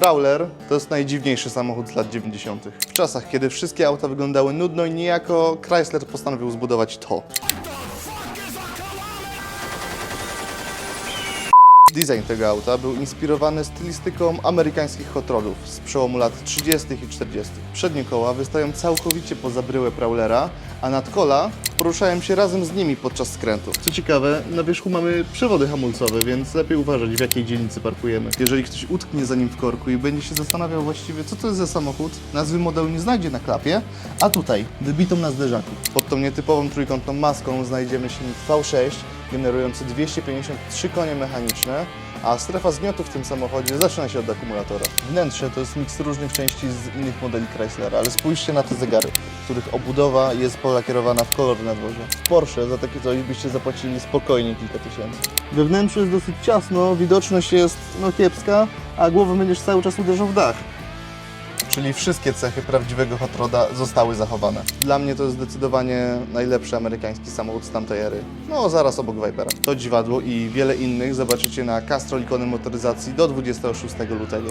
Prowler to jest najdziwniejszy samochód z lat 90. W czasach, kiedy wszystkie auta wyglądały nudno i niejako, Chrysler postanowił zbudować to. Design tego auta był inspirowany stylistyką amerykańskich hot rodów z przełomu lat 30. i 40. Przednie koła wystają całkowicie poza bryłę Prowlera, a nadkola poruszają się razem z nimi podczas skrętu. Co ciekawe, na wierzchu mamy przewody hamulcowe, więc lepiej uważać w jakiej dzielnicy parkujemy. Jeżeli ktoś utknie za nim w korku i będzie się zastanawiał właściwie co to jest za samochód, nazwy modelu nie znajdzie na klapie, a tutaj wybitą na zderzaku. Pod tą nietypową trójkątną maską znajdziemy silnik V6 generujący 253 konie mechaniczne, a strefa zgniotu w tym samochodzie zaczyna się od akumulatora. Wnętrze to jest miks różnych części z innych modeli Chryslera, ale spójrzcie na te zegary, których obudowa jest polakierowana w kolor na dworze. W Porsche za takie coś byście zapłacili spokojnie kilka tysięcy. We wnętrzu jest dosyć ciasno, widoczność jest no kiepska, a głową będziesz cały czas uderzał w dach. Czyli wszystkie cechy prawdziwego hot roda zostały zachowane. Dla mnie to jest zdecydowanie najlepszy amerykański samochód z tamtej ery. No, zaraz obok Vipera. To dziwadło i wiele innych zobaczycie na Castrol Ikony Motoryzacji do 26 lutego.